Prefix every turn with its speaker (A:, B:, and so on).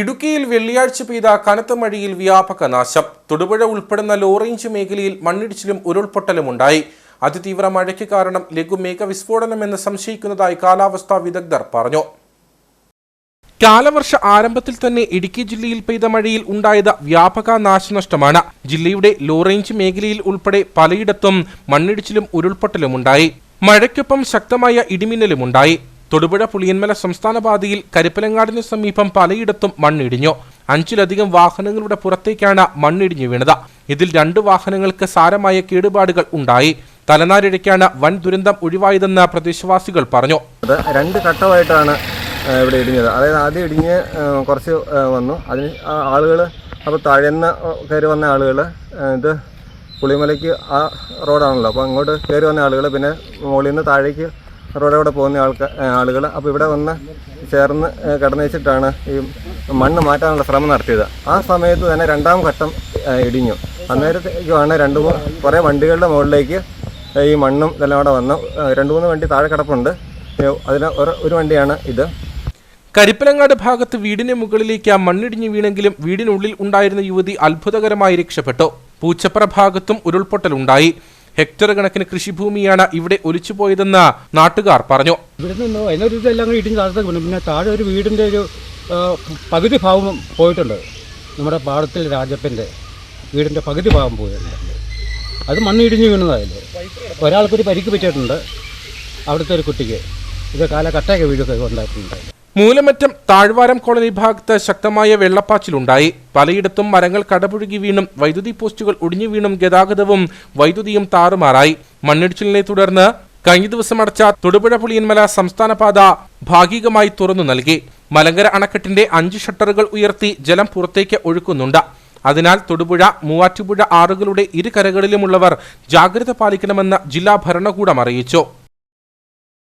A: ഇടുക്കിയിൽ വെള്ളിയാഴ്ച പെയ്ത കനത്ത മഴയിൽ വ്യാപക നാശം. തൊടുപുഴ ഉൾപ്പെടുന്ന ലോറേഞ്ച് മേഖലയിൽ മണ്ണിടിച്ചിലും ഉരുൾപൊട്ടലും ഉണ്ടായി. അതിതീവ്ര മഴയ്ക്ക് കാരണം ലഘുമേഘ വിസ്ഫോടനമെന്ന് സംശയിക്കുന്നതായി കാലാവസ്ഥാ വിദഗ്ധർ പറഞ്ഞു. കാലവർഷ ആരംഭത്തിൽ തന്നെ ഇടുക്കി ജില്ലയിൽ പെയ്ത മഴയിൽ ഉണ്ടായത് വ്യാപക നാശനഷ്ടമാണ്. ജില്ലയുടെ ലോറേഞ്ച് മേഖലയിൽ ഉൾപ്പെടെ പലയിടത്തും മണ്ണിടിച്ചിലും ഉരുൾപൊട്ടലുമുണ്ടായി മഴയ്ക്കൊപ്പം ശക്തമായ ഇടിമിന്നലുമുണ്ടായി തൊടുപുഴ പുളിയന്മല സംസ്ഥാന പാതയിൽ കരിപ്പലങ്ങാടിന് സമീപം പലയിടത്തും മണ്ണിടിഞ്ഞു. അഞ്ചിലധികം വാഹനങ്ങളുടെ പുറത്തേക്കാണ് മണ്ണിടിഞ്ഞു വീണത്. ഇതിൽ രണ്ട് വാഹനങ്ങൾക്ക് സാരമായ കേടുപാടുകൾ ഉണ്ടായി. തലനാരിഴയ്ക്കാണ് വൻ ദുരന്തം ഒഴിവായതെന്ന് പ്രദേശവാസികൾ പറഞ്ഞു.
B: രണ്ട് ഘട്ടമായിട്ടാണ് ഇവിടെ ഇടിഞ്ഞത്. അതായത് ആദ്യം ഇടിഞ്ഞ് കുറച്ച് വന്നു. അതിന് ആളുകൾ അപ്പോൾ താഴേന്ന് കയറി വന്ന ആളുകൾ ഇത് പുളിമലയ്ക്ക് ആ റോഡാണല്ലോ. അപ്പോൾ അങ്ങോട്ട് കയറി വന്ന ആളുകൾ പിന്നെ മുകളിൽ നിന്ന് താഴേക്ക് റോഡോടെ പോകുന്ന ആൾക്കാർ ആളുകൾ അപ്പോൾ ഇവിടെ വന്ന് ചേർന്ന് കടന്നുവെച്ചിട്ടാണ് വെച്ചിട്ടാണ് ഈ മണ്ണ് മാറ്റാനുള്ള ശ്രമം നടത്തിയത്. ആ സമയത്ത് തന്നെ രണ്ടാം ഘട്ടം ഇടിഞ്ഞു. അന്നേരത്തേക്കുമാണ് രണ്ട് മൂന്ന് കുറേ വണ്ടികളുടെ മുകളിലേക്ക് ഈ മണ്ണും ഇതെല്ലാം കൂടെ വന്ന്. രണ്ട് മൂന്ന് വണ്ടി താഴെ കിടപ്പുണ്ട്. അതിന് ഒരു- വണ്ടിയാണ് ഇത്.
A: കരിപ്പലങ്ങാട് ഭാഗത്ത് വീടിന് മുകളിലേക്ക് ആ മണ്ണിടിഞ്ഞു വീണെങ്കിലും വീടിനുള്ളിൽ ഉണ്ടായിരുന്ന യുവതി അത്ഭുതകരമായി രക്ഷപ്പെട്ടു. പൂച്ചപ്പറ ഭാഗത്തും ഉരുൾപൊട്ടലുണ്ടായി. ഹെക്ടർ കണക്കിന് കൃഷിഭൂമിയാണ് ഇവിടെ ഒലിച്ചുപോയതെന്ന് നാട്ടുകാർ പറഞ്ഞു.
C: പിന്നെ താഴെ ഒരു വീടിന്റെ ഒരു പകുതി ഭാഗം പോയിട്ടുണ്ട്. നമ്മുടെ പാടത്തിൽ രാജപ്പന്റെ വീടിന്റെ പകുതി ഭാഗം പോയിട്ടുണ്ട്. അത് മണ്ണ് ഇടിഞ്ഞ് വീണതായാലും ഒരാൾക്കൊരു പരിക്ക് പറ്റിയിട്ടുണ്ട്. അവിടുത്തെ ഒരു കുട്ടിക്ക്. ഇത് കാല കട്ടയൊക്കെ വീഴൊക്കെ
A: മൂലമറ്റം താഴ്വാരം കോളനി ഭാഗത്ത് ശക്തമായ വെള്ളപ്പാച്ചിലുണ്ടായി. പലയിടത്തും മരങ്ങൾ കടപുഴുകി വീണും വൈദ്യുതി പോസ്റ്റുകൾ ഒടിഞ്ഞു വീണും ഗതാഗതവും വൈദ്യുതിയും താറുമാറായി. മണ്ണിടിച്ചിലിനെ തുടർന്ന് കഴിഞ്ഞ ദിവസം അടച്ച തൊടുപുഴ പുളിയന്മല സംസ്ഥാന പാത ഭാഗികമായി തുറന്നു നൽകി. മലങ്കര അണക്കെട്ടിന്റെ അഞ്ച് ഷട്ടറുകൾ ഉയർത്തി ജലം പുറത്തേക്ക് ഒഴുക്കുന്നുണ്ട്. അതിനാൽ തൊടുപുഴ മൂവാറ്റുപുഴ ആറുകളുടെ ഇരു കരകളിലുമുള്ളവർ ജാഗ്രത പാലിക്കണമെന്ന് ജില്ലാ ഭരണകൂടം അറിയിച്ചു.